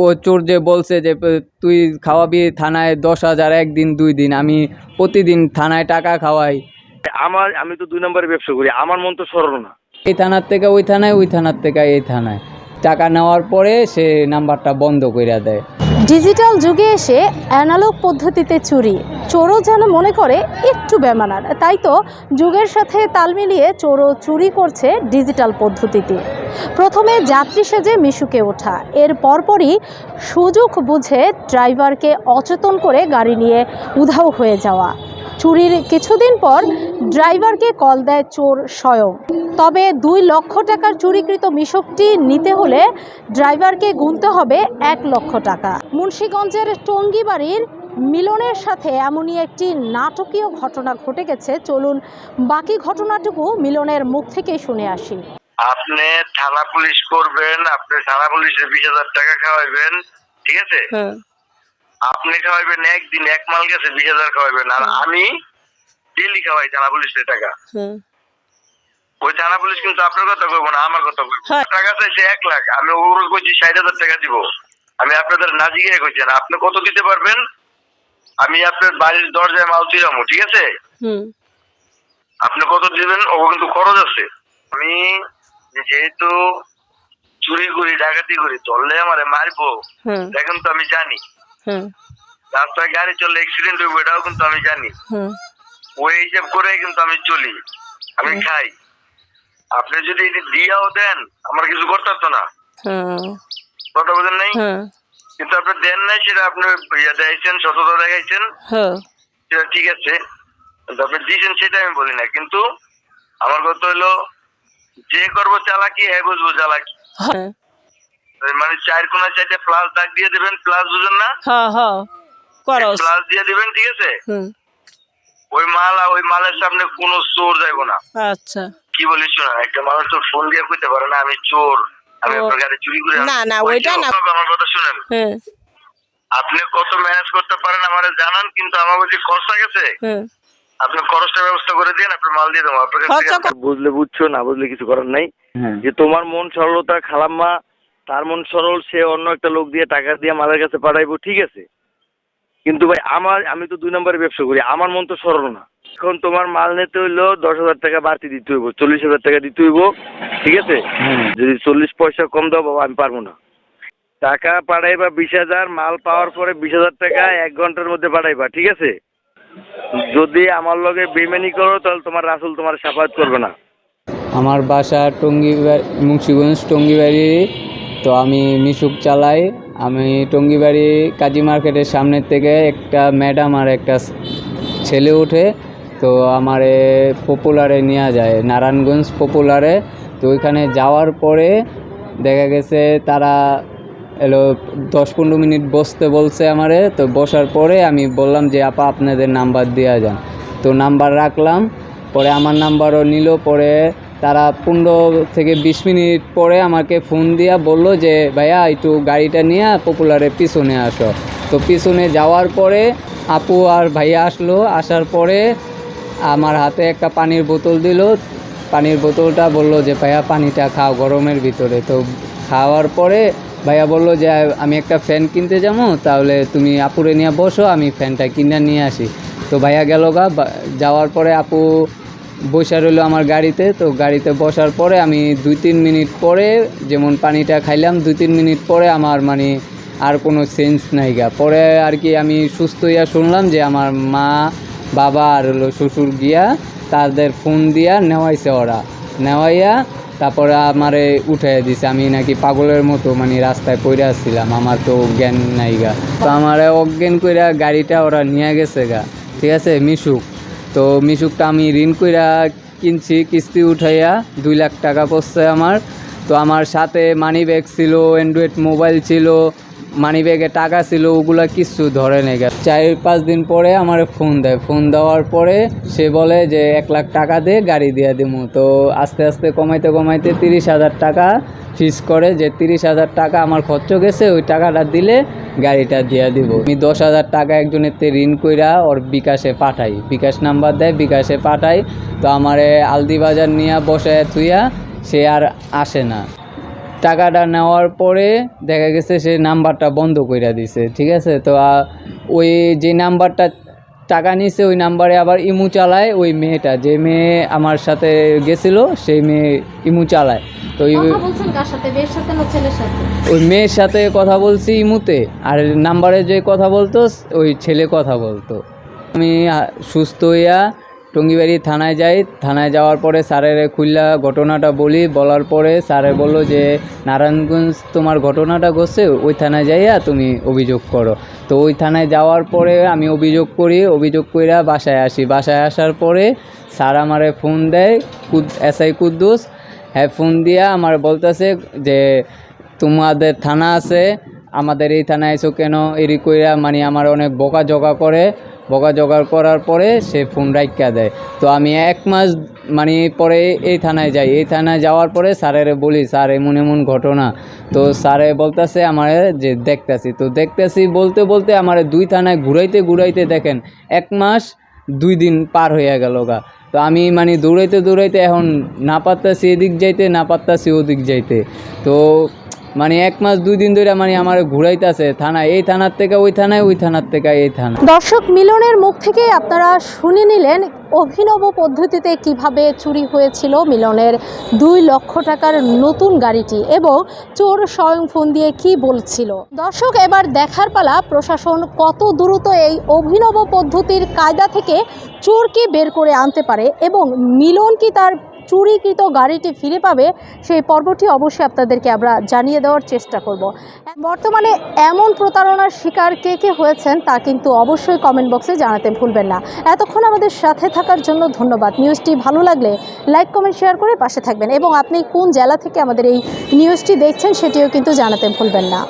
ও চোর যে বলছে যে তুই খাওয়াবি থানায় দশ হাজার একদিন দুই দিন আমি প্রতিদিন থানায় টাকা খাওয়াই। আমার আমি তো দুই নম্বরে ব্যবসা করি আমার মন তো সরল না। এই থানার থেকে ওই থানায় ওই থানার থেকে এই থানায়। টাকা নেওয়ার পরে সে নাম্বারটা বন্ধ করে দেয়। ডিজিটাল যুগে এসে অ্যানালগ পদ্ধতিতে চুরি। চোরও যেন মনে করে একটু বেমানার তাই তো যুগের সাথে তাল মিলিয়ে চোরও চুরি করছে ডিজিটাল পদ্ধতিতে। প্রথমে যাত্রী সেজে মিশুকে ওঠা। এর পরপরই সুযোগ বুঝে ড্রাইভারকে অচেতন করে গাড়ি নিয়ে উধাও হয়ে যাওয়া। চুরির কিছুদিন পর ড্রাইভারকে কল দেয় চোর স্বয়ং। তবে দুই লক্ষ টাকার চুরিকৃত মিশকটি নিতে হলে ড্রাইভারকে গুনতে হবে এক লক্ষ টাকা। মুন্সীগঞ্জের টঙ্গিবাড়ির মিলনের সাথে এমনই একটি নাটকীয় ঘটনা ঘটে গেছে। চলুন বাকি ঘটনাটুকু মিলনের মুখ থেকেই শুনে আসি। আপনি থানা পুলিশ করবেন আপনি থানা পুলিশে বিশ হাজার টাকা খাওয়াইবেন ঠিক আছে? হ্যাঁ। আপনি খাওয়াইবেন একদিন এক মাল গেছে বিশ হাজার খাওয়াইবেন আর আমি ডেলি খাওয়াই থানা পুলিশের টাকা। হ্যাঁ। ওই থানা পুলিশ কিন্তু আপনার কথা কইবো না আমার কথা কইবো হ্যাঁ। টাকা চাইছে এক লাখ আমি ওর কইছি ষাট হাজার টাকা দিব। আমি আপনাদের না জিজ্ঞাসা কইছেন আপনি কত দিতে পারবেন? আমি আপনার বাড়ির দরজায় মাল তুলামো ঠিক আছে? হুম। আপনি কত দিবেন? ও কিন্তু খরচ আছে। আমি যেহেতু চুরি করি ডাকাতি করি চললে আমারে মারবো এখন তো আমি জানি। রাস্তায় গাড়ি চললে অ্যাক্সিডেন্ট হইব এটাও কিন্তু আমি জানি। ওই হিসাব করে কিন্তু আমি চলি আমি খাই। আপনি যদি দিয়াও দেন আমার কিছু করতে পারতো না। কথা বলেন নাই? কিন্তু আপনি দেন নাই সেটা আপনি ইয়া দেখাইছেন সততা দেখাইছেন। সেটা ঠিক আছে আপনি দিয়েছেন সেটা আমি বলি না। কিন্তু আমার কথা হলো যে করব চালাকি হ্যাঁ বুঝব চালাকি। হ্যাঁ। মানে চার কোনা চারটে প্লাস দাগ দিয়ে দেবেন প্লাস বুঝেন না? হ্যাঁ হ্যাঁ। করস। প্লাস দিয়ে দিবেন ঠিক আছে? হুম। ওই মাল আর ওই মালের সামনে কোনো চোর যাইবো না। আচ্ছা। কি বলিস শোনা একটা মানুষ তো ফোন দিয়ে কইতে পারে না আমি চোর আমি আপনার গাড়ি চুরি করে না, না, ওইটা না। আমার কথা শুনেন। হ্যাঁ। আপনি কত ম্যানেজ করতে পারেন আমারে জানান কিন্তু আমার যে খরচা গেছে হ্যাঁ। আপনি খরচটা ব্যবস্থা করে দিন আপনি মাল দিয়ে দেবো বুঝলে বুঝছ না বুঝলে কিছু করার নাই। হ্যাঁ। যে তোমার মন সরলতা খালাম্মা তার মন সরল সে অন্য একটা লোক দিয়ে টাকা দিয়ে মালের কাছে পাঠাইবো ঠিক আছে? কিন্তু ভাই আমার আমি তো দুই নম্বরে ব্যবসা করি আমার মন তো সরল না। এখন তোমার মাল নিতে হইল দশ হাজার টাকা বাড়তি দিতে হইব চল্লিশ হাজার টাকা দিতে হইব ঠিক আছে? হ্যাঁ। যদি চল্লিশ পয়সা কম দাও বাবা আমি পারব না। টাকা পাঠাইবা বিশ হাজার মাল পাওয়ার পরে বিশ হাজার টাকা এক ঘণ্টার মধ্যে পাঠাইবা ঠিক আছে? যদি আমার লগে বেমানি করো, তাহলে তোমার রাসুল তোমার সাফাত করবে না। আমার বাসা টঙ্গিবাড়ি, মুন্সিগঞ্জ, টঙ্গিবাড়ি। তো আমি মিশুক চালাই। আমি টঙ্গিবাড়ি কাজী মার্কেটের সামনের থেকে একটা ম্যাডাম আর একটা ছেলে উঠে, তো আমারে পপুলারে নেওয়া যায়। নারায়ণগঞ্জ পপুলারে। তো ওইখানে যাওয়ার পরে দেখা গেছে তারা এলো, দশ পনেরো মিনিট বসতে বলছে আমারে, তো বসার পরে আমি বললাম যে, আপা, আপনাদের নাম্বার দেওয়া যান। তো নাম্বার রাখলাম, পরে আমার নাম্বারও নিল, পরে তারা পনেরো থেকে বিশ মিনিট পরে আমাকে ফোন দিয়া বলল যে, ভাইয়া, একটু গাড়িটা নিয়ে পপুলারে পিছনে আসো। তো পিছনে যাওয়ার পরে আপু আর ভাইয়া আসলো, আসার পরে আমার হাতে একটা পানির বোতল দিল। পানির বোতলটা বলল যে, ভাইয়া, পানিটা খাও গরমের ভিতরে। তো খাওয়ার পরে ভাইয়া বলল যে, আমি একটা ফ্যান কিনতে যাব, তাহলে তুমি আপুরে নিয়ে বসো, আমি ফ্যানটা কিনে নিয়ে আসি। তো ভাইয়া গেল গা যাওয়ার পরে আপু বসে রইল আমার গাড়িতে। তো গাড়িতে বসার পরে আমি দুই তিন মিনিট পরে যেমন পানিটা খাইলাম, দুই তিন মিনিট পরে আমার মানে আর কোনো সেন্স নাই গা। পরে আর কি আমি সুস্থ হইয়া শুনলাম যে, আমার মা, বাবা আর হলো শ্বশুর গিয়া তাদের ফোন দিয়া নেওয়াইছে ওরা। নেওয়াইয়া তারপরে আমারে উঠে দিছে। আমি নাকি পাগলের মতো মানে রাস্তায় পড়ে আসছিলাম, আমার তো জ্ঞান নাই গা। তো আমার অজ্ঞান কইরা গাড়িটা ওরা নিয়ে গেছে গা, ঠিক আছে, মিশুক। তো মিশুকটা আমি ঋণ কইরা কিনছি, কিস্তি উঠাইয়া দুই লাখ টাকা পড়ছে আমার। তো আমার সাথে মানি ব্যাগ ছিল অ্যান্ড্রয়েড মোবাইল ছিল মানি ব্যাগে টাকা ছিল, ওগুলা কিচ্ছু ধরে নেই গা। চার পাঁচ দিন পরে আমার ফোন দেয়। ফোন দেওয়ার পরে সে বলে যে, এক লাখ টাকা দে, গাড়ি দিয়ে দিমু। তো আস্তে আস্তে কমাইতে কমাইতে তিরিশ হাজার টাকা ফিস করে যে, তিরিশ হাজার টাকা আমার খরচ গেছে, ওই টাকাটা দিলে গাড়িটা দিয়ে দিব। আমি দশ হাজার টাকা একজনের তে ঋণ কইরা ওর বিকাশে পাঠাই। বিকাশ নাম্বার দেয়, বিকাশে পাঠাই। তো আমারে আলদি বাজার নিয়ে বসে থুইয়া সে আর আসে না। টাকাটা নেওয়ার পরে দেখা গেছে সে নাম্বারটা বন্ধ করে দিছে ঠিক আছে? তো ওই যে নাম্বারটা টাকা নিছে ওই নাম্বারে আবার ইমু চালায় ওই মেয়েটা। যে মেয়ে আমার সাথে গেছিল সেই মেয়ে ইমু চালায়। তো ওই মেয়ের সাথে কথা বলছি ইমুতে। আর নাম্বারে যে কথা বলতো ওই ছেলে কথা বলতো। আমি সুস্থ হইয়া টঙ্গিবাড়ি থানায় যাই। থানায় যাওয়ার পরে স্যারের খুললা ঘটনাটা বলি। বলার পরে স্যারে বলল যে, নারায়ণগঞ্জ তোমার ঘটনাটা ঘটছে, ওই থানায় যাইয়া তুমি অভিযোগ করো। তো ওই থানায় যাওয়ার পরে আমি অভিযোগ করি। অভিযোগ কইরা বাসায় আসি। বাসায় আসার পরে স্যার আমারে ফোন দেয়, কুদ এসআই কুদ্দুস হ্যাঁ ফোন দিয়া আমার বলতেছে যে, তোমাদের থানা আছে, আমাদের এই থানায় এসো কেন? এরি কইরা মানে আমার অনেক বকা জগা করে। বকা জোগাড় করার পরে সে ফোন রাইকা দেয়। তো আমি এক মাস মানে পরে এই থানায় যাই। এই থানায় যাওয়ার পরে স্যারের বলি, স্যার, এমন এমন ঘটনা। তো স্যারে বলতেছে, আমার যে দেখতেছি। তো দেখতেছি বলতে বলতে আমার দুই থানায় ঘুরাইতে ঘুরাইতে দেখেন, এক মাস দুই দিন পার হয়ে গেল গা। তো আমি মানে দৌড়াইতে দৌড়াইতে এখন না পারতাছি এদিক যাইতে, না পারতাছি ওদিক যাইতে। তো মানে এক মাস, দুই দিন ধরে মানে আমার ঘুরাইতেছে থানায়। এই থানার থেকে ওই থানায়, ওই থানার থেকে এই থানা দর্শক, মিলনের মুখ থেকেই আপনারা শুনে নিলেন অভিনব পদ্ধতিতে কীভাবে চুরি হয়েছিল মিলনের দুই লক্ষ টাকার নতুন গাড়িটি এবং চোর স্বয়ং ফোন দিয়ে কি বলছিল। দর্শক, এবার দেখার পালা, প্রশাসন কত দ্রুত এই অভিনব পদ্ধতির কায়দা থেকে চোরকে বের করে আনতে পারে এবং মিলন কি তার চুরিকৃত গাড়িটি ফিরে পাবে, সেই পর্বটি অবশ্যই আপনাদেরকে আমরা জানিয়ে দেওয়ার চেষ্টা করব। বর্তমানে এমন প্রতারণার শিকার কে কে হয়েছেন তা কিন্তু অবশ্যই কমেন্ট বক্সে জানাতে ভুলবেন না। এতক্ষণ আমাদের সাথে থাকার জন্য ধন্যবাদ। নিউজটি ভালো লাগলে লাইক কমেন্ট শেয়ার করে পাশে থাকবেন এবং আপনি কোন জেলা থেকে আমাদের এই নিউজটি দেখছেন সেটিও কিন্তু জানাতে ভুলবেন না।